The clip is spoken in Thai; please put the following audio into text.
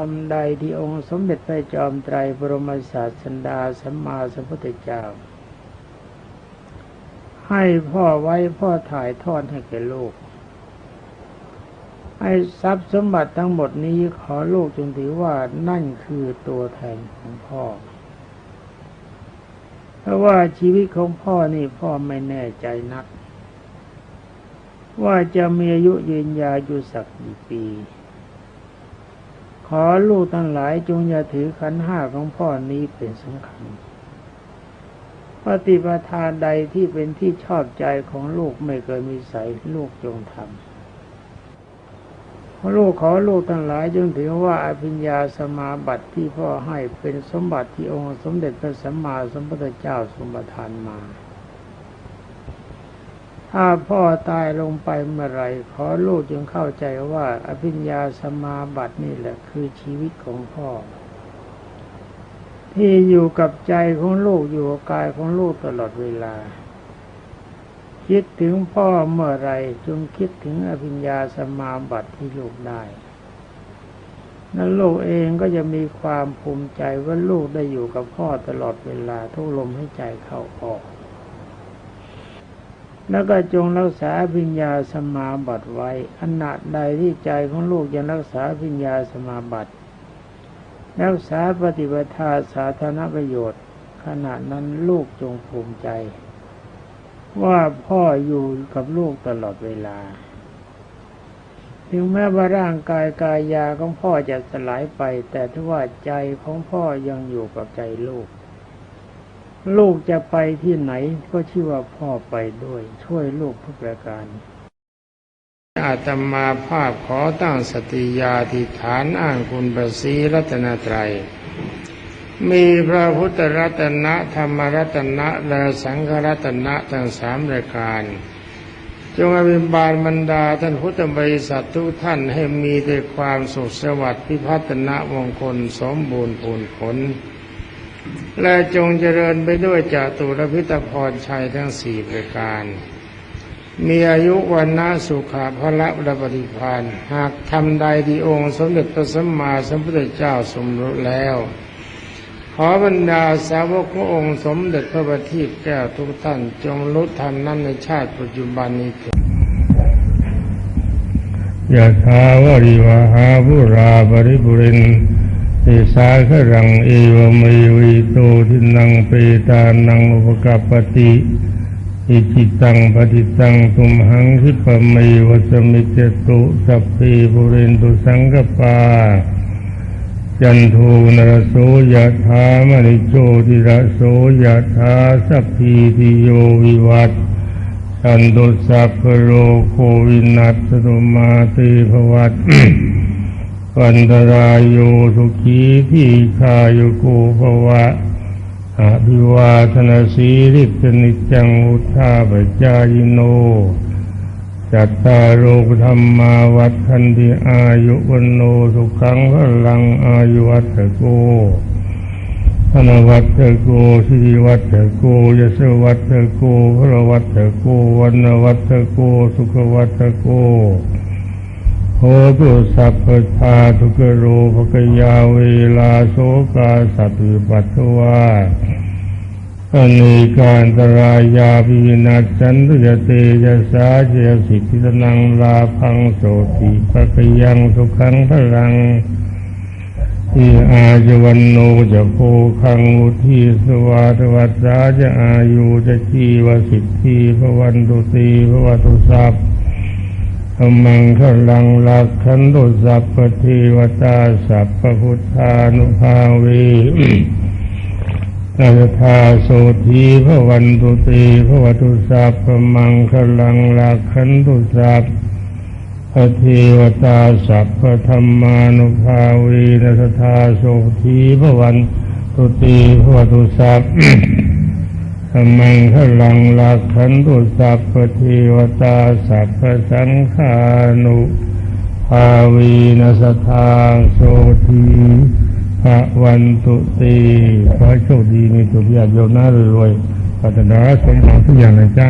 รมใดที่องค์สมเด็จพระจอมไตรบรมศาสดาสัมมาสัมพุทธเจ้า ให้พ่อไว้พ่อถ่ายทอดให้แก่ลูกให้ทรัพย์สมบัติทั้งหมดนี้ขอลูกจงถือว่านั่นคือตัวแทนของพ่อ เพราะว่าชีวิตของพ่อนี่พ่อไม่แน่ใจนัก ว่าจะมีอายุยืนยาวอยู่สักกี่ปี ขอลูกทั้งหลายจงอย่าถือขันห้าของพ่อนี้เป็นสำคัญปฏิปทาใดที่เป็นที่ชอบใจของลูกไม่เคยมีใสยลูกจงทำลูกขอลูกทั้งหลายจงถือว่าอภิญญาสมาบัติที่พ่อให้เป็นสมบัติที่องค์ สมเด็จพระสัมมาสัมพุทธเจ้าทรงประทานมา ถ้าพ่อตายลงไปเมื่อไรขอลูกจงเข้าใจว่า อภิญญาสมาบัตินี่แหละคือชีวิตของพ่อ ที่อยู่กับใจของลูกอยู่กับกายของลูกตลอดเวลา คิดถึงพ่อเมื่อไรจงคิดถึงอภิญญาสมาบัติที่ลูกได้นั้นลูกเองก็จะมีความภูมิใจว่าลูกได้อยู่กับพ่อตลอดเวลาทุกลมให้ใจเข้าออก แล้วก็จงรักษาพิญญาสมาบัติไว้ขณะใดที่ใจของลูกยังรักษาพิญญาสมาบัติ รักษาปฏิบัติสาธารณประโยชน์ ขณะนั้นลูกจงภูมิใจ ว่าพ่ออยู่กับลูกตลอดเวลา ถึงแม้ว่าร่างกายกายยาของพ่อจะสลายไป แต่ถ้าว่าใจของพ่อยังอยู่กับใจลูก ลูกจะไปที่ไหนก็ชื่อว่าพ่อไปด้วย ช่วยลูกทุกประการอาตมาภาพขอตั้งสติญาธิฐานอ้างคุณประสีรัตนตรัย มีพระพุทธรัตนะธรรมรัตนะและสังฆรัตนะทั้งสามรายการ จงอภิบาลบรรดาท่านพุทธบริษัททุกท่านให้มีแต่ความสุขสวัสดิ์พิพัฒนมงคลสมบูรณ์ผลผล และจงเจริญไปด้วยจตุรพิตพรชัยทั้งสี่ประการ มีอายุวันนาสุขาพระระปฏิพานหากทำใดที่องค์สมเด็จพระสัมมาสัมพุทธเจ้าสมรู้แล้ว ขอบรรดาสาวกขององค์สมเด็จพระบัณฑิตแก้วทุกท่านจงรู้ธรรมนั้นในชาติปัจจุบันนี้เถิดยะถาวริวหาบุราบริบุริน สาขรังเอวเมวิโตทินังเปตานังอุปกัปปติอิจิตังปฏิตังตุมหังคิปะเมวสมิจตุสัพเพบุเรนตุสังกปาจันโทนรโสยะถามณิโชติระโสยะถาสัพพีติโยวิวัตอันตุสัพพโรโควินัสตุมาเตภวัต วันตรายโยสุขีที่คาโยโกภวะอภิวาทนาสีริสนิจังอุทาปจายโน จัตตาโรธรรมาวัฏทันติอายุวันโนสุขังพลังอายุวัตโกธนวัตโกสิริวัตโกยศวัตโกพระวัตโกวันวัตโกสุขวัตโก โหตุสัพพทาทุกโรภกยาเวลาโสกาสัตวิปัตถวาอเนการตรายาปิวินาจันตุยเตยะสาเจสิทธินังลาพังโสติภกยังสุขังพลังที่อาจวันโนจะโพคังอุทีสวาทวัตสาจะอายุจะชีวสิทธิพวันตุตีพวัตุสัพ ธรรมังขลังลักขันตุสัพพะเทวตาสัพพพุทธานุภาเวนาธาโสธีพระวันตุตีพระวัตุสัพพมังคลังลักขันตุสัพพระเทวตาสัพพธรรมานุภาวีนัสธาโสธีพระวันตุตีพระวตุสัพ ธรรมังขลังลักขันตุสัพพะเทวตาสัพพสังฆานุภาวีนสทางโสทีพระวันตุตีขอโชคดีมีสุขญาติโยมน่ารวยๆปรารถนาสมหวังทุกอย่างนะจ๊ะ